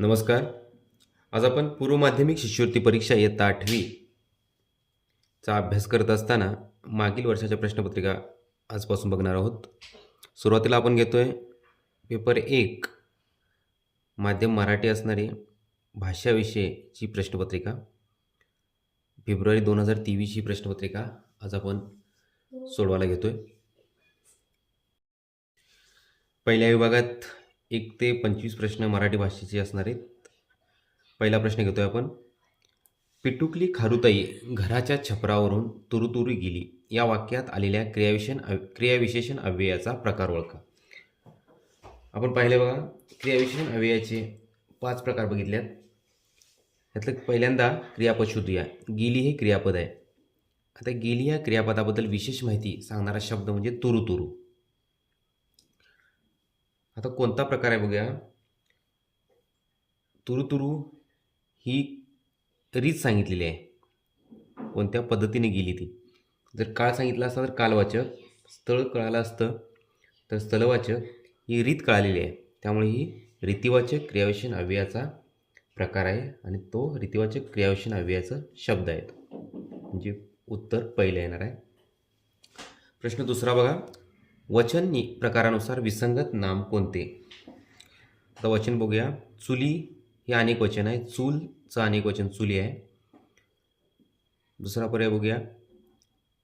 नमस्कार. आज आपण पूर्व माध्यमिक शिष्यवृत्ती परीक्षा इयत्ता आठवी चा अभ्यास करत असताना मागील वर्षाच्या प्रश्नपत्रिका आजपासून बघणार आहोत. सुरुवातीला आपण घेतोय पेपर एक माध्यम मराठी असणारी भाषाविषयीची प्रश्नपत्रिका. फेब्रुवारी दोन हजार तेवीसची प्रश्नपत्रिका आज आपण सोडवायला घेतोय. पहिल्या विभागात एक ते पंचवीस प्रश्न मराठी भाषेचे असणार आहेत. पहिला प्रश्न घेतोय आपण. पिटुकली खारुताई घराच्या छपरावरून तुरुतुरी गेली. या वाक्यात आलेल्या क्रियाविशेषण अव- क्रियाविशेषण अव्ययाचा प्रकार ओळखा. आपण पाहिले बघा क्रियाविशेषण अव्ययाचे पाच प्रकार बघितल्यात त्यातलं पहिल्यांदा क्रियापद शोधूया गेली हे क्रियापद आहे. आता गेली या क्रियापदाबद्दल विशेष माहिती सांगणारा शब्द म्हणजे तुरुतुरू. आता कोणता प्रकार आहे बघूया. तुरु तुरु ही रीत सांगितलेली आहे. कोणत्या पद्धतीने गेली ती? जर काळ सांगितला असता तर कालवाचक स्थळ कळालं असतं तर स्थलवाचक ही रीत कळालेली आहे. त्यामुळे ही रीतिवाचक क्रियाविशेष अव्ययाचा प्रकार आहे आणि तो रीतिवाचक क्रियाविशेष अव्ययाचा शब्द आहे. म्हणजे उत्तर पहिलं येणार आहे. प्रश्न दुसरा बघा. वचन नि प्रकारानुसार विसंगत नाम कोणते? आता वचन बघूया. चुली हे अनेक वचन आहे चूलचं अनेक वचन चुली आहे. दुसरा पर्याय बघूया.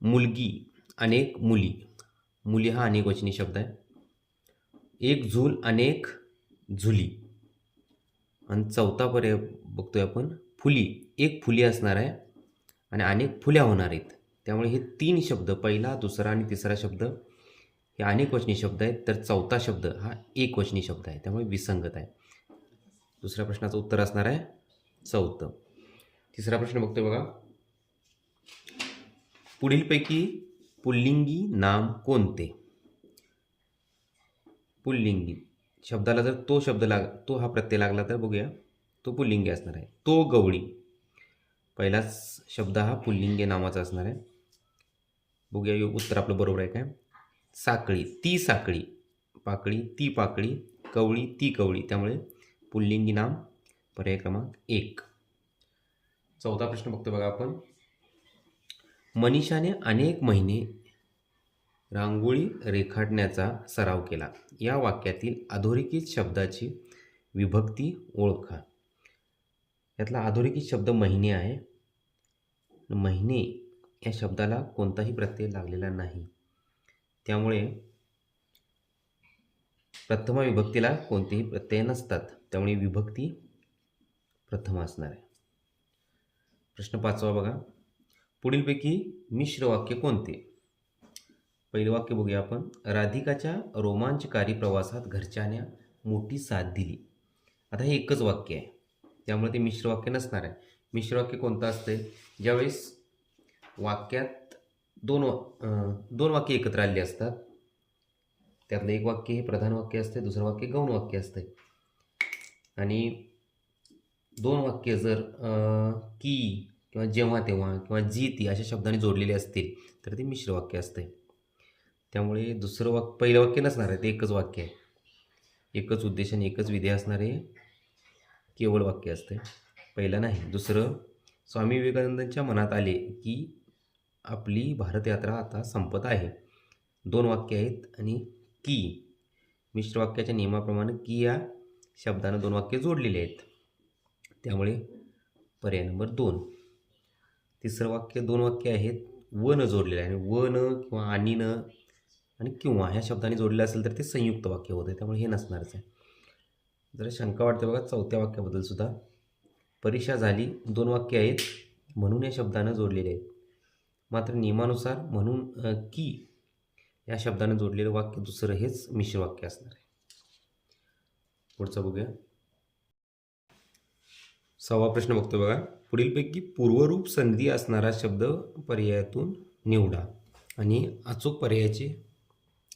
मुलगी अनेक मुली. मुली हा अनेक वचनी शब्द आहे. एक झूल अनेक झुली. आणि चौथा पर्याय बघतोय आपण. फुली एक फुली असणार आहे आणि अनेक फुल्या होणार आहेत. त्यामुळे हे तीन शब्द पहिला दुसरा आणि तिसरा शब्द हे अनेक वचनी शब्द आहेत तर चौथा शब्द हा एक वचनी शब्द आहे त्यामुळे विसंगत आहे. दुसऱ्या प्रश्नाचं उत्तर असणार आहे चौथं. तिसरा प्रश्न बघतोय बघा. पुढीलपैकी पुल्लिंगी नाम कोणते? पुल्लिंगी. शब्दाला जर तो शब्द लाग तो हा प्रत्यय लागला तर बघूया. तो पुल्लिंगी असणार आहे. तो गवळी. पहिलाच शब्द हा पुल्लिंगी नावाचा असणार आहे. बघूया उत्तर आपलं बरोबर आहे काय? साखळी ती साखळी पाकळी ती पाकळी. कवळी ती कवळी. त्यामुळे पुल्लिंगी नाम पर्याय क्रमांक एक. चौथा प्रश्न बघतो बघा आपण. मनीषाने अनेक महिने रांगोळी रेखाटण्याचा सराव केला. या वाक्यातील अधोरेखित शब्दाची विभक्ती ओळखा. यातला अधोरेखित शब्द महिने आहे. महिने या शब्दाला कोणताही प्रत्यय लागलेला नाही. त्यामुळे प्रथमा विभक्तीला कोणतेही प्रत्यय नसतात. त्यामुळे विभक्ती प्रथम असणार आहे. प्रश्न पाचवा बघा. पुढीलपैकी मिश्र वाक्य कोणते? पहिलं वाक्य बघूया आपण. राधिकाच्या रोमांचकारी प्रवासात घरच्याने मोठी साथ दिली. आता हे एकच वाक्य आहे. त्यामुळे ते मिश्र वाक्य नसणार आहे. मिश्र वाक्य कोणतं असतं ज्यावेळेस वाक्यात दोन दोन वाक्य एकत्र आलेली असतात. त्यातलं एक वाक्य हे प्रधान वाक्य असते दुसरं वाक्य गौण वाक्य असते आणि दोन वाक्य जर की किंवा जेव्हा तेव्हा किंवा जी ती अशा शब्दाने जोडलेली असतील तर ते मिश्र वाक्य असते त्यामुळे दुसरं वाक्य पहिलं वाक्य नसणार आहे ते एकच वाक्य आहे. एकच उद्देश आणि एकच विधेय असणारे केवळ वाक्य असते पहिलं नाही दुसरं स्वामी विवेकानंदांच्या मनात आले की आपली भारतयात्रा आता संपत आहे. दोन वाक्य आहेत आणि की. मिश्र वाक्याच्या नियमाप्रमाणे की या शब्दानं दोन वाक्य जोडलेले आहेत. त्यामुळे पर्याय नंबर दोन. तिसरं वाक्य दोन वाक्य आहेत. व न जोडलेलं आहे. आणि व न किंवा आणि न आणि किंवा ह्या शब्दाने जोडलेलं असेल तर ते संयुक्त वाक्य होतं. त्यामुळे हे नसणारच आहे. जरा शंका वाटते बघा चौथ्या वाक्याबद्दल सुद्धा. परीक्षा झाली दोन वाक्य आहेत. म्हणून या शब्दानं जोडलेले आहेत. मात्र नियमानुसार म्हणून की या शब्दानं जोडलेलं वाक्य दुसरं हेच मिश्र वाक्य असणार आहे. पुढचं बघूया. सहावा प्रश्न बघतो बघा. पुढीलपैकी पूर्वरूप संधी असणारा शब्द पर्यायातून निवडा आणि अचूक पर्यायाचे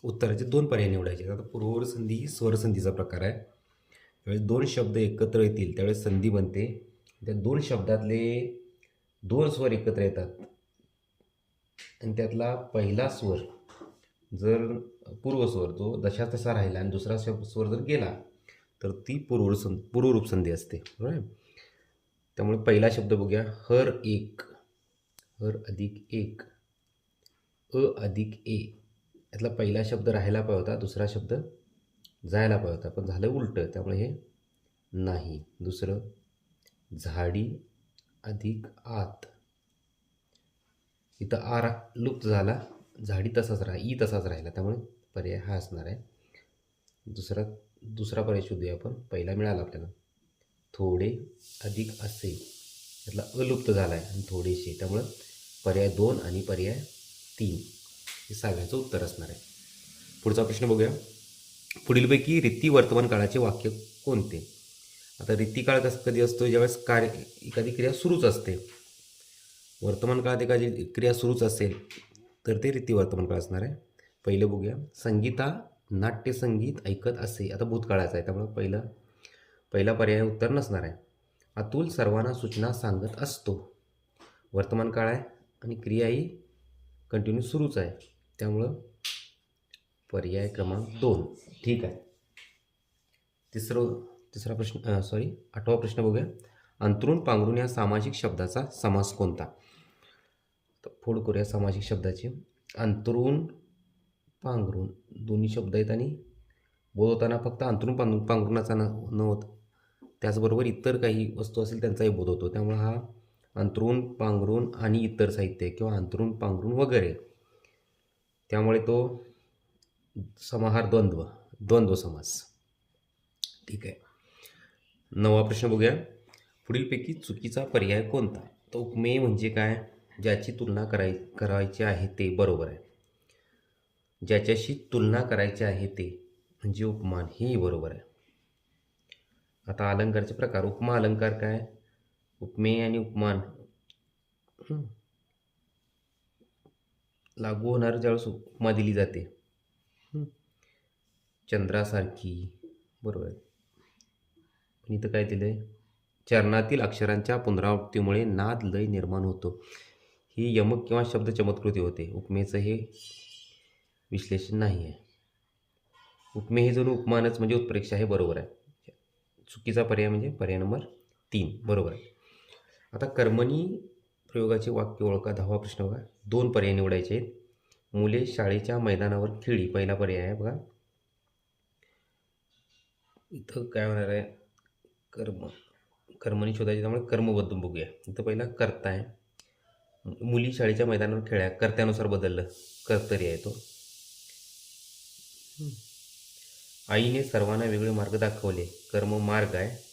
उत्तराचे दोन पर्याय निवडायचे. आता पूर्वरूप संधी ही स्वरसंधीचा प्रकार आहे. त्यावेळेस दोन शब्द एकत्र येतील त्यावेळेस संधी बनते. त्या दोन शब्दातले दोन स्वर एकत्र येतात. आणि त्यातला पहिला स्वर जर पूर्वस्वर जो जशा तसा राहिला आणि दुसरा शब्द स्वर जर गेला तर ती पूर्व सं पूर्वरूप संधी असते. बरोबर त्यामुळे पहिला शब्द बघूया. हर एक हर अधिक एक अ अधिक ए. यातला पहिला शब्द राहायला पाहिजे होता दुसरा शब्द जायला पाहिजे होता. पण झालं उलटं त्यामुळे हे नाही. दुसरं झाडी अधिक आत. इथं आ रा लुप्त झाला झाडी तसाच राहा ई तसाच राहिला त्यामुळे पर्याय हा असणार आहे. दुसरा दुसरा पर्याय शोधूया आपण. पहिला मिळाला आपल्याला. थोडे अधिक असे. यातला अलुप्त झाला आहे आणि थोडेसे. त्यामुळं पर्याय दोन आणि पर्याय तीन. हे सहाव्याचं उत्तर असणार आहे. पुढचा प्रश्न बघूया. पुढीलपैकी रीती वर्तमान काळाचे वाक्य कोणते? आता रीती काळ कसं कधी असतो ज्यावेळेस कार्य एखादी क्रिया सुरूच असते. वर्तमान काळात एखादी क्रिया सुरूच असेल तर ते रीती वर्तमान काळ असणार आहे. पहिलं बघूया. संगीता नाट्यसंगीत ऐकत असे. आता भूतकाळाचं आहे त्यामुळे पहिलं पहिला पर्याय उत्तर नसणार आहे. अतुल सर्वांना सूचना सांगत असतो. वर्तमान काळ आहे आणि क्रियाही कंटिन्यू सुरूच आहे. त्यामुळं पर्याय क्रमांक दोन. ठीक आहे. तिसरं तिसरा प्रश्न सॉरी आठवा प्रश्न बघूया. अंतरुण पांघरून या सामाजिक शब्दाचा समास कोणता? फोड करूया सामाजिक शब्दाची अंतरून पांघरून दोन्ही शब्द आहेत आणि बोलवताना फक्त अंतरून पांघरून पांघरुणाचा न न होत. त्याचबरोबर इतर काही वस्तू असेल त्यांचाही बोध होतो. त्यामुळे हा अंतरून पांघरून आणि इतर साहित्य किंवा अंतरून पांघरून वगैरे. त्यामुळे तो समाहार द्वंद्व द्वंद्व समास. ठीक आहे. नवा प्रश्न बघूया. पुढीलपैकी चुकीचा पर्याय कोणता? तर उपमेय म्हणजे काय? ज्याची तुलना कराय करायची आहे ते बरोबर आहे. ज्याच्याशी तुलना करायची आहे ते म्हणजे उपमान हेही बरोबर आहे. आता अलंकारचे प्रकार उपमा अलंकार काय? उपमेय आणि उपमान. लागू होणार ज्यावेळेस उपमा दिली जाते. चंद्रासारखी बरोबर आहे. इथं काय दिलं आहे चरणातील अक्षरांच्या पुनरावृत्तीमुळे नाद लय निर्माण होतो. ही यमक किंवा शब्द चमत्कृती होते. उपमेचं हे विश्लेषण नाही आहे. उपमे हे जणू उपमानच म्हणजे उत्प्रेक्षा हे बरोबर आहे. चुकीचा पर्याय म्हणजे पर्याय नंबर तीन. बरोबर आहे. आता कर्मणी प्रयोगाचे वाक्य ओळखा. दहावा प्रश्न बघा. दोन पर्याय निवडायचे आहेत. मुले शाळेच्या मैदानावर खेळी. पहिला पर्याय आहे बघा. इथं काय होणार आहे? कर्म. कर्मणी शोधायचे त्यामुळे कर्म बदलून बघूया. इथं पहिला कर्ता आहे. मुली शाळेच्या मैदानावर खेळ्या कर्त्यानुसार बदललं. कर्तरी आहे तो. आईने सर्वांना वेगळे मार्ग दाखवले. कर्म मार्ग आहे.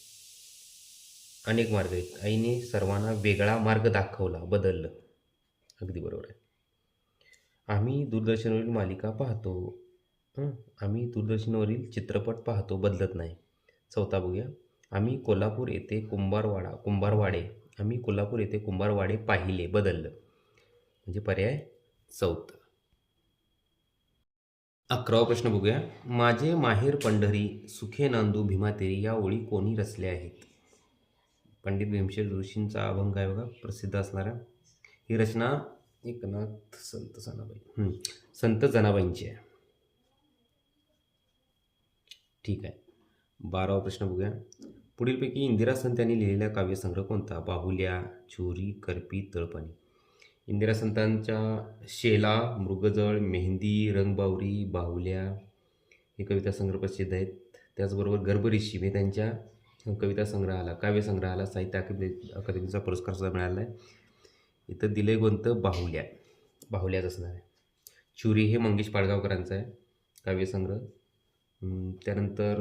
अनेक मार्ग आहेत. आईने सर्वांना वेगळा मार्ग दाखवला. बदललं. अगदी बरोबर आहे. आम्ही दूरदर्शनवरील मालिका पाहतो. आम्ही दूरदर्शनवरील चित्रपट पाहतो. बदलत नाही. चौथा बघूया. आम्ही कोल्हापूर येथे कुंभारवाडा कुंभारवाडे आम्ही कोल्हापूर येथे कुंभारवाडे पाहिले बदललं. म्हणजे पर्याय चौथं. अकरावा प्रश्न बघूया. माझे माहेर पंढरी सुखे नांदू भीमातेरी या ओळी कोणी रचल्या आहेत? पंडित भीमशेर जोशींचा अभंग आहे बघा प्रसिद्ध असणारा. ही रचना एकनाथ संत जनाबाई संत जनाबाईंची आहे. ठीक आहे. बारावा प्रश्न बघूया. पुढीलपैकी इंदिरा संत यांनी लिहिलेला काव्यसंग्रह कोणता? बाहुल्या छुरी करपी तळपणी. इंदिरा संतांच्या शेला मृगजळ मेहंदी रंगबावरी बाहुल्या हे कविता संग्रह प्रसिद्ध आहेत. त्याचबरोबर गर्भऋषी हे त्यांच्या कविता संग्रहाला काव्यसंग्रहाला साहित्य अकादमी अकादमीचा पुरस्कारसुद्धा मिळाला आहे. इथं दिले कोणतं बाहुल्या. बाहुल्याच असणार आहे. छुरी हे मंगेश पाडगावकरांचं आहे काव्यसंग्रह. त्यानंतर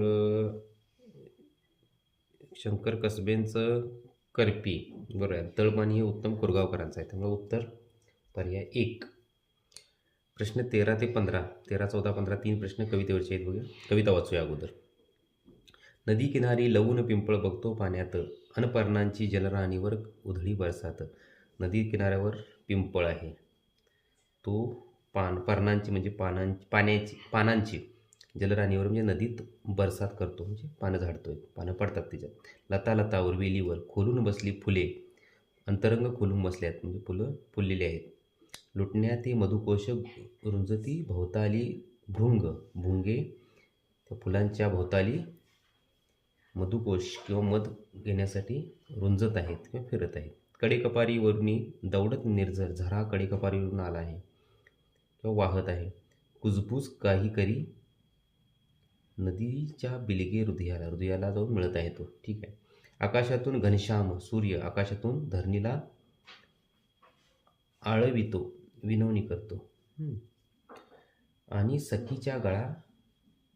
शंकर कसबेंचं करपी. बरोबर आहे तळपाणी हे उत्तम कुरगावकरांचं आहे. त्यामुळे उत्तर पर्याय एक. प्रश्न तेरा ते पंधरा. तेरा चौदा पंधरा तीन प्रश्न कवितेवरचे आहेत बघूया. कविता वाचूया अगोदर. नदी किनारी लवून पिंपळ बघतो पाण्यात. अनपर्णांची जलराणीवर उधळी बरसात. नदी किनाऱ्यावर पिंपळ आहे. तो पान पर्णांची म्हणजे पानांची पाण्याची पानांची. जलराणीवर म्हणजे नदीत बरसात करतो म्हणजे पानं झाडतो आहे पानं पडतात त्याच्यात लता लतावर वेलीवर खोलून बसली फुले अंतरंग खोलून बसले आहेत म्हणजे फुलं फुललेली आहेत. लुटण्या ते मधुकोश रुंजती भोवताली भृंग भुंगे त्या फुलांच्या भोवताली मधुकोश किंवा मध घेण्यासाठी रुंजत आहेत किंवा फिरत आहेत. कडेकपारीवरुनी दौडत निर्जर झरा कडेकपारीवरून आला आहे किंवा वाहत आहे. कुजबूज काही करी नदीच्या बिलगे हृदयाला हृदयाला जाऊन मिळत आहे तो. ठीक आहे. आकाशातून घनश्याम सूर्य आकाशातून धरणीला आळवितो विनवणी करतो. आणि सखीच्या गळा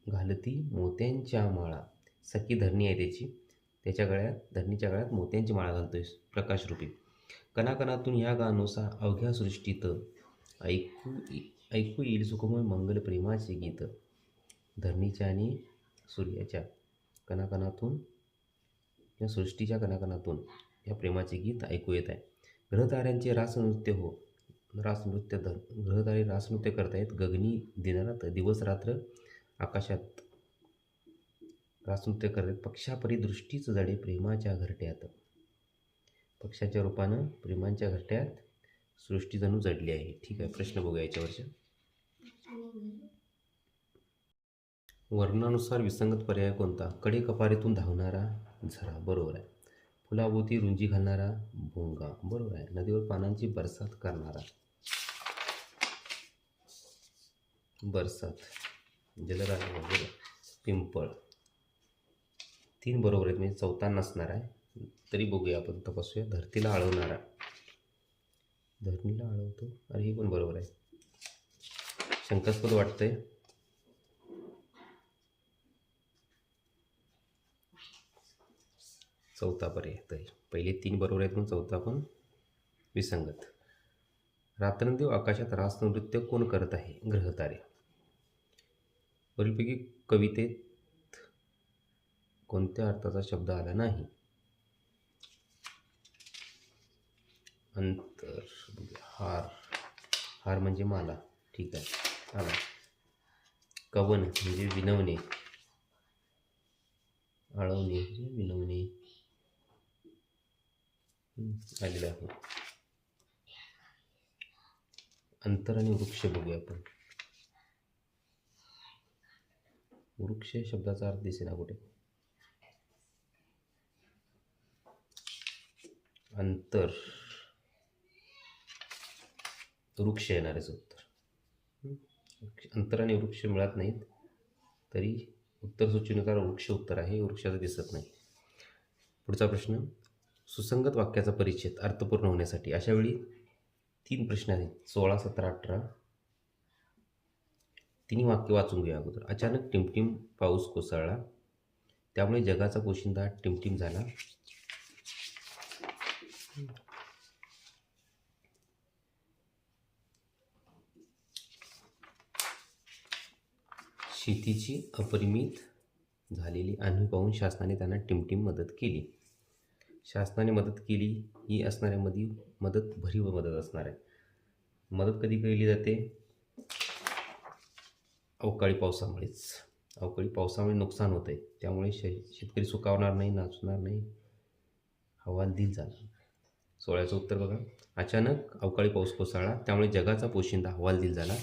घालती मोत्यांच्या माळा. सखी धरणी आहे त्याची. त्याच्या गळ्यात धरणीच्या गळ्यात मोत्यांची माळा घालतोय प्रकाशरूपी. कणाकणातून ह्या गानोसा अवघ्या सृष्टीत. ऐकू ऐकू येईल सुखमय मंगल प्रेमाचे गीत. धरणीच्या आणि सूर्याच्या कणाकणातून या सृष्टीच्या कणाकणातून या प्रेमाचे गीत ऐकू येत आहे. ग्रहताऱ्यांचे रासनृत्य हो रासनृत्य धर ग्रहतारे रासनृत्य करतायत. गगनी दिनारात दिवस रात्र आकाशात रासनृत्य करतायत पक्षापरी दृष्टीच जडे प्रेमाच्या घरट्यात. पक्षाच्या रूपानं प्रेमांच्या घरट्यात सृष्टी जणू जडली आहे. ठीक आहे प्रश्न बघूया याच्यावरच्या. वर्णानुसार विसंगत पर्याय कोणता? कडे कपारीतून धावणारा झरा बरोबर आहे. फुलाभोवती रुंजी घालणारा भोंगा बरोबर आहे. नदीवर पानांची बरसात करणारा. बरसात. जलराज बरोबर पिंपळ. तीन बरोबर आहेत म्हणजे चौथा नसणार आहे. तरी बघूया आपण तपासूया. धरतीला आळवणारा. धरणीला आळवतो. अरे हे पण बरोबर आहे. शंकास्पद वाटतंय. चौथा पर्याय. तरी पहिले तीन बरोबर आहेत म्हणून चौथा पण विसंगत. रात्रंदिव आकाशात रास नृत्य कोण करत आहे? ग्रहतारे. वरीलपैकी कवितेत कोणत्या अर्थाचा शब्द आला नाही? अंतर. हार. हार म्हणजे माला. ठीक आहे. आला. कवन म्हणजे विनवणे. आळवणे म्हणजे विनवणे. आलेले आहोत. अंतर आणि वृक्ष बघूया आपण. वृक्ष शब्दाचा अर्थ दिसेना कुठे? अंतर. वृक्ष येणारेच उत्तर. वृक्ष- अंतर आणि वृक्ष मिळत नाहीत तरी उत्तर सूचनेनुसार वृक्ष उत्तर आहे वृक्षाचं दिसत नाही. पुढचा प्रश्न सुसंगत वाक्याचा परिच्छेद अर्थपूर्ण होण्यासाठी अशावेळी तीन प्रश्न आहेत. सोळा सतरा अठरा. तिन्ही वाक्य वाचून घेऊया अगोदर. अचानक टिमटिम पाऊस कोसळला. त्यामुळे जगाचा पोशिंदा टिमटिम झाला. शेतीची अपरिमित झालेली आणि पाहून शासनाने त्यांना टिमटिम मदत केली. शासनाने मदत केली ही असणाऱ्यामध्ये मदत भरीव मदत असणार आहे. मदत कधी केली जाते? अवकाळी पावसामुळेच. अवकाळी पावसामुळे नुकसान होतं आहे त्यामुळे शे शेतकरी सुकावणार नाही नाचणार नाही. हवाल दिल झाला सोळ्याचं उत्तर बघा. अचानक अवकाळी पाऊस कोसळला त्यामुळे जगाचा पोशिंदा हवाल दिल झाला.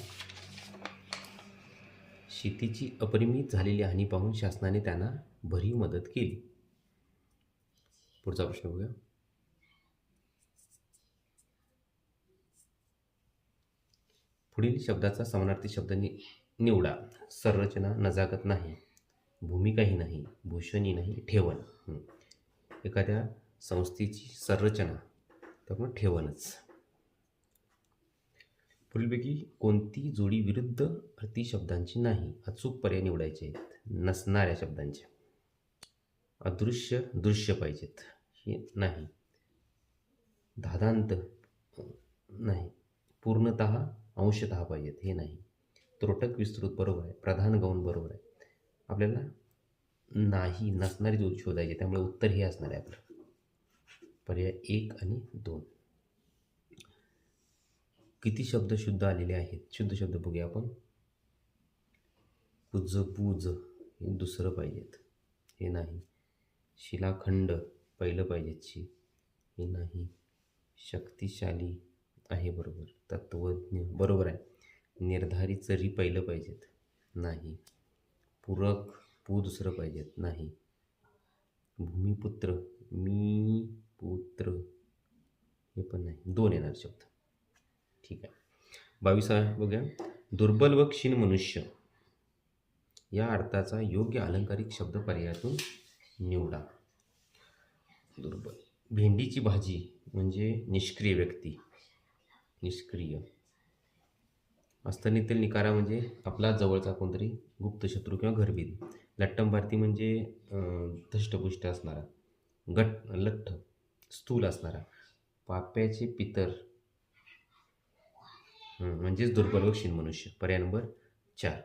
शेतीची अपरिमित झालेली हानी पाहून शासनाने त्यांना भरीव मदत केली. पुढचा प्रश्न बघूया. पुढील शब्दाचा समानार्थी शब्द नि निवडा. संरचना नजाकत नाही. भूमिकाही नाही. भूषणी नाही. ठेवण. एखाद्या संस्थेची संरचना त्यामुळे ठेवणच. पुढीलपैकी कोणती जोडी विरुद्ध अर्थी शब्दांची नाही? अचूक पर्याय निवडायचे आहेत. नसणाऱ्या शब्दांचे. अदृश्य दृश्य पाहिजेत. हे नाही. धादांत नाही. पूर्णत अंशतः पाहिजेत हे नाही. त्रोटक विस्तृत बरोबर आहे. प्रधान गौण बरोबर आहे. आपल्याला नाही नसणारी जो शोधायची त्यामुळे उत्तर हे असणार आहे आपलं. पर्याय एक आणि दोन. किती शब्द शुद्ध आलेले आहेत? शुद्ध शब्द बघूया आपण. कुजबूज हे दुसरं पाहिजेत. हे नाही. शिलाखंड. पहिलं पाहिजेची ही हे नाही. शक्तिशाली आहे बरोबर. तत्त्वज्ञ बरोबर आहे. निर्धारित चरी पहिलं पाहिजेत. नाही. पूरक पू दुसरं पाहिजेत. नाही. भूमिपुत्र. मी पुत्र. हे पण नाही. दोन येणार शब्द. ठीक आहे. बावीसा बघूया. दुर्बल व क्षीण मनुष्य. या अर्थाचा योग्य अलंकारिक शब्द पर्यायातून निवडा. दुर्बल भेंडीची भाजी म्हणजे निष्क्रिय व्यक्ती. निष्क्रिय. अस्तनीतील निकारा म्हणजे आपला जवळचा कोणतरी गुप्त शत्रू किंवा घरभीत लट्टम भारती म्हणजे धष्टपुष्ट असणारा. गट लठ्ठ स्थूल असणारा. पाप्याचे पितर. म्हणजेच दुर्बल व क्षीण मनुष्य. पर्याय नंबर चार.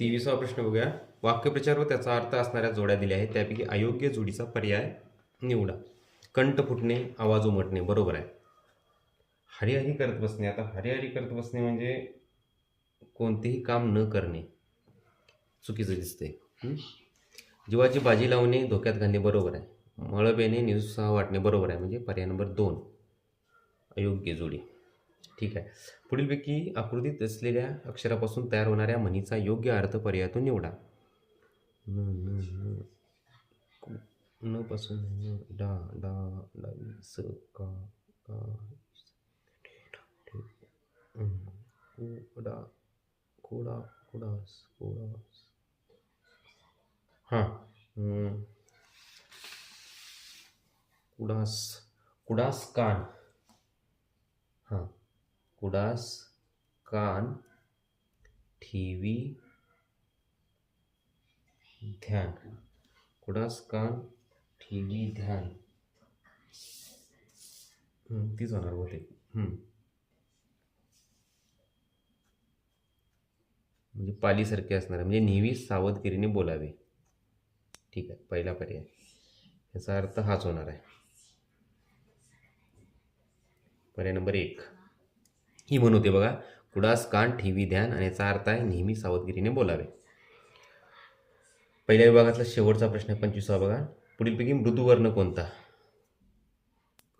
तेवीसावा प्रश्न बघूया. वाक्यप्रचार व त्याचा अर्थ असणाऱ्या जोड्या दिल्या आहेत. त्यापैकी अयोग्य जोडीचा पर्याय निवडा. कंठ फुटणे आवाज उमटणे बरोबर आहे. हरिहरी करत बसणे. आता हरिहरी करत बसणे म्हणजे कोणतेही काम न करणे. चुकीचं दिसते जीवाची बाजी लावणे धोक्यात घालणे बरोबर आहे. मळब येणे निरुत्साह वाटणे बरोबर आहे. म्हणजे पर्याय नंबर दोन. अयोग्य जोडी. ठीक आहे. पुढीलपैकी आकृतीत असलेल्या अक्षरापासून तयार होणाऱ्या म्हणीचा योग्य अर्थ पर्यायातून निवडा. न न न कु- पासून डा डा डावी स का का कोडा कोडा कुडा कुडास हां. कुडास कुडास कान. हां. कुडास कान ठिवी ध्यान. कुडास कान ठिवी ध्यान. तीच होणार होते म्हणजे पालीसारखे असणार. म्हणजे नेहमी सावधगिरीने बोलावे. ठीक आहे पहिला पर्याय. याचा अर्थ हाच होणार आहे. पर्याय नंबर एक. ही म्हण होते बघा कुडास कान ठेवी ध्यान आणि याचा अर्थ आहे नेहमी सावधगिरीने बोलावे. पहिल्या विभागातला शेवटचा प्रश्न आहे पंचवीसवा बघा. पुढीलपैकी मृदुवर्ण कोणता?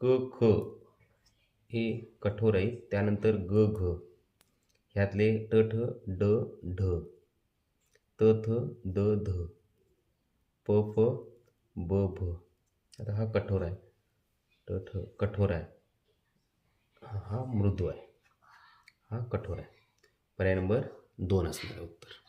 क ख. हे कठोर आहे. त्यानंतर ग घ. ह्यातले ट ठ ड ढ. त थ द ध. प फ ब भ. आता हा कठोर आहे. ट ठ कठोर आहे. हा मृदू आहे. हा कठोर आहे. पर्याय नंबर दोन असणार आहे उत्तर.